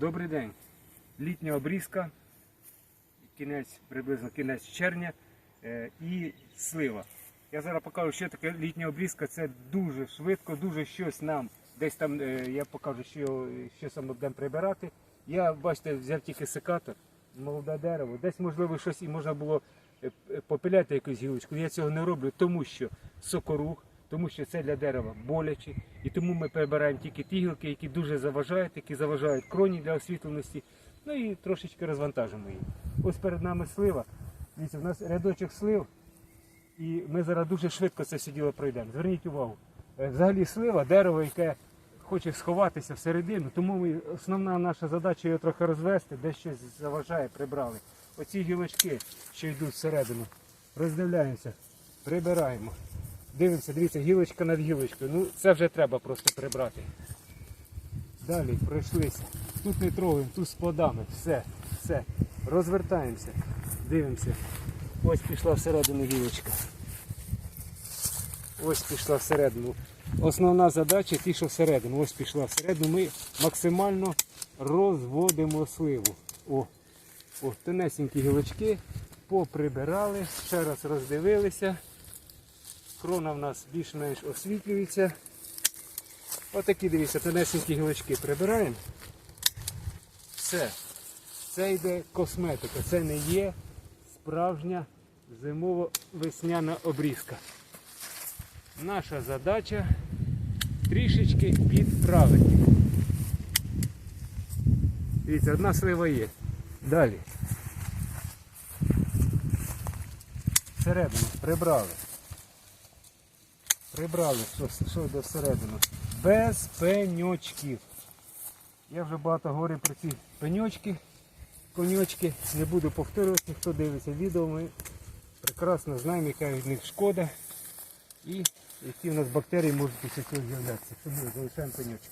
Добрий день. Літня обрізка, кінець, приблизно кінець червня е, і слива. Я зараз покажу, що таке літня обрізка. Це дуже швидко, дуже щось нам. Десь там е, я покажу, що, що саме будемо прибирати. Я, бачите, взяв тільки секатор, молоде дерево. Десь, можливо, щось і можна було е, попиляти якусь гілочку. Я цього не роблю, тому що сокорух, тому що це для дерева боляче. І тому ми прибираємо тільки ті гілки, які дуже заважають, які заважають кроні для освітленості. Ну і трошечки розвантажимо її. Ось перед нами слива. Дивіться, у нас рядочок слив, і ми зараз дуже швидко це все діло пройдемо. Зверніть увагу. Е, Взагалі слива, дерево, яке хоче сховатися всередину, тому ми, основна наша задача його трохи розвести, де щось заважає, прибрали. Оці гілочки, що йдуть всередину, роздивляємося, прибираємо. Дивимося, дивіться, гілочка над гілочкою. Ну це вже треба просто прибрати. Далі пройшлися. Тут не трогаємо, тут з плодами. Все, все. Розвертаємося. Дивимося. Ось пішла всередину гілочка. Ось пішла всередину. Основна задача ті, що всередину. Ось пішла всередину. Ми максимально розводимо сливу. О, о, тонесенькі гілочки. Поприбирали, ще раз роздивилися. Крона в нас більш-менш освітлюється. Отакі, дивіться, тонесенькі гілочки прибираємо. Все. Це йде косметика. Це не є справжня зимово-весняна обрізка. Наша задача трішечки підправити. Дивіться, одна слива є. Далі. Всередину прибрали. Прибрали, що, що йде всередину. Без пеньочків. Я вже багато говорив про ці пеньочки, коньочки. Не буду повторювати, хто дивиться відео, ми прекрасно знаємо, яка від них шкода і які в нас бактерії можуть після цього з'являтися. Тому залишаємо пеньочки.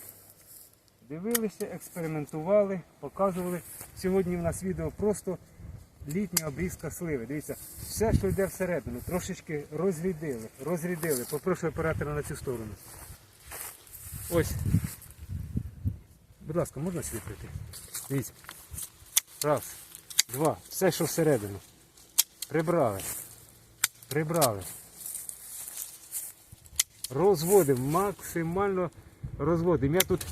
Дивилися, експериментували, показували. Сьогодні в нас відео просто літня обрізка сливи. Дивіться, все, що йде всередину, трошечки розрідили, розрідили. Попрошу оператора на цю сторону. Ось. Будь ласка, можна сюди прийти? Дивіться. Раз, два. Все, що всередину. Прибрали. Прибрали. Розводимо, максимально розводимо. Я тут,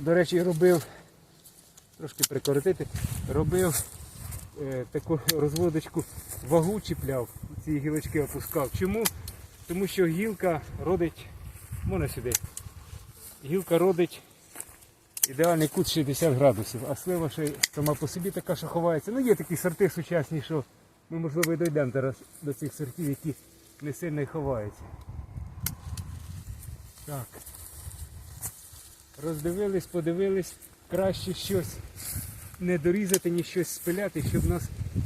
до речі, робив, трошки прикоротити, робив таку розводочку, вагу чіпляв, ці гілочки опускав. Чому? Тому що гілка родить, сюди, гілка родить ідеальний кут 60 градусів, а слива ще сама по собі така, що ховається. Ну є такі сорти сучасні, що ми можливо і дійдемо зараз до цих сортів, які не сильно ховаються. Так. Роздивились, подивились, краще щось не дорізати, ні щось спиляти, щоб нас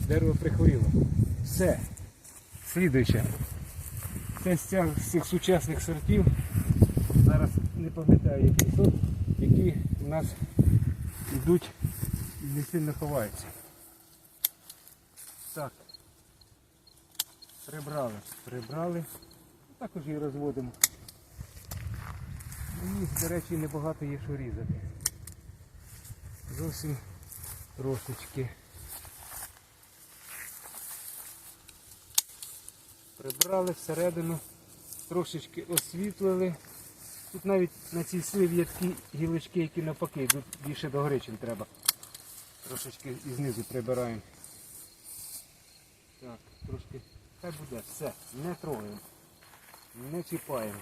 дерево прихворіло. Все. Слідуюче. Це ця- з цих сучасних сортів. Зараз не пам'ятаю, який сорт, які у нас йдуть і не сильно ховаються. Так. Прибрали, прибрали. Також її розводимо. І, до речі, небагато є що різати. Зовсім трошечки. Прибрали всередину, трошечки освітлили. Тут навіть на цій сливі є такі гілочки, які навпаки, йдуть більше до гори, чим треба. Трошечки і знизу прибираємо. Так, трошки. Хай буде, все, не трогаємо, не чіпаємо.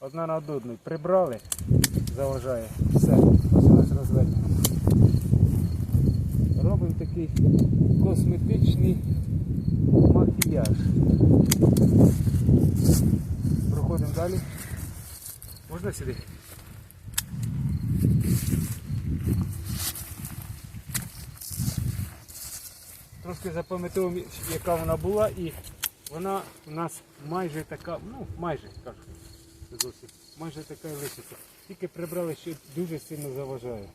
Одна над одною прибрали, заважає. Все, ось розведено. Робимо такий косметичний макіяж. Проходимо далі. Можна сюди? Трошки запам'ятовуємо, яка вона була, і вона у нас майже така, ну майже кажу, зовсім, майже така і лишиться. Тільки прибрали, що дуже сильно заважає.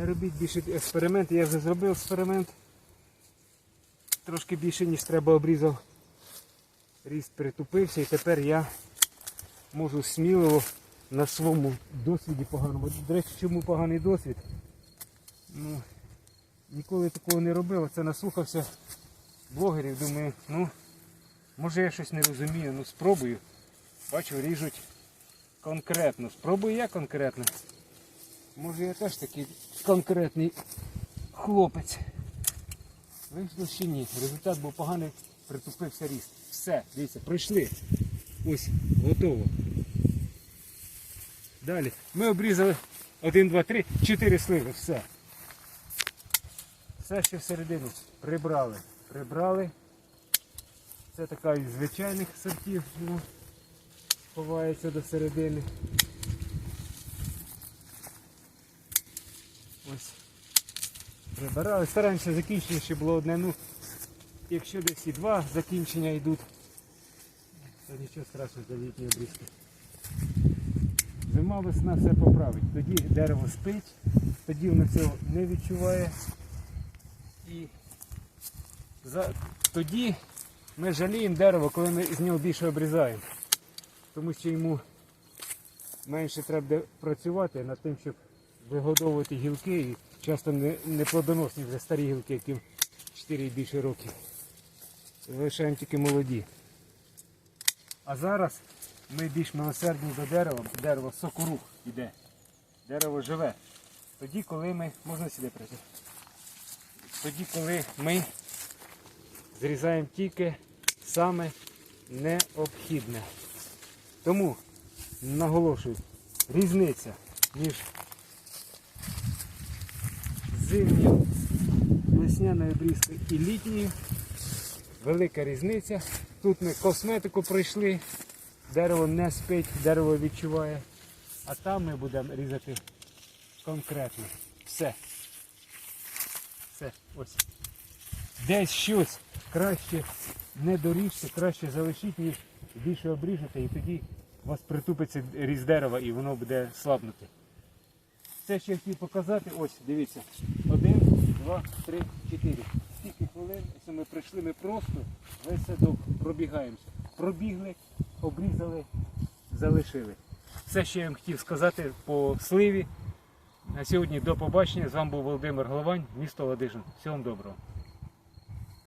Не робіть більше експерименти, я вже зробив експеримент. Трошки більше, ніж треба обрізав. Ріст притупився і тепер я можу сміливо на своєму досвіді поганому. До речі, чому поганий досвід? Ну, ніколи такого не робив, оце наслухався блогерів, думаю, ну, може я щось не розумію, ну спробую. Бачу, ріжуть конкретно. Спробую я конкретно. Може я теж такий конкретний хлопець. Вийшло ще ні. Результат був поганий, притупився ріст. Все, дивіться, пройшли. Ось, готово. Далі. Ми обрізали 1, 2, 3, 4 сливи. Все. Все ще всередину прибрали. Прибрали. Це така із звичайних сортів, ну, ховається до середини. Ось. Прибирали. Стараємося закінчення ще було одне. Ну, якщо десь і два закінчення йдуть, то нічого страшного для літньої обрізки. Зима, весна все поправить. Тоді дерево спить, тоді воно цього не відчуває. І за... тоді ми жаліємо дерево, коли ми з нього більше обрізаємо. Тому що йому менше треба працювати над тим, щоб вигодовувати гілки і часто не, не вже старі гілки, яким 4 і більше років. Залишаємо тільки молоді. А зараз ми більш милосердні до дерева, дерево сокорух іде. Дерево живе. Тоді, коли ми. Можна сюди прийти? Тоді, коли ми зрізаємо тільки саме необхідне. Тому наголошую, різниця між зимньою весняною обрізкою і літньою. Велика різниця. Тут ми косметику пройшли, дерево не спить, дерево відчуває. А там ми будемо різати конкретно. Все. Все, ось. Десь щось краще не доріжте, краще залишіть, ніж більше обріжете, і тоді у вас притупиться різ дерева і воно буде слабнути. Це я хотів показати, ось дивіться. Один, два, три, чотири. Скільки хвилин, якщо ми прийшли, ми просто весь садок пробігаємося. Пробігли, обрізали, залишили. Все, що я вам хотів сказати по сливі. На сьогодні до побачення. З вами був Володимир Головань, місто Ладижин. Всього доброго.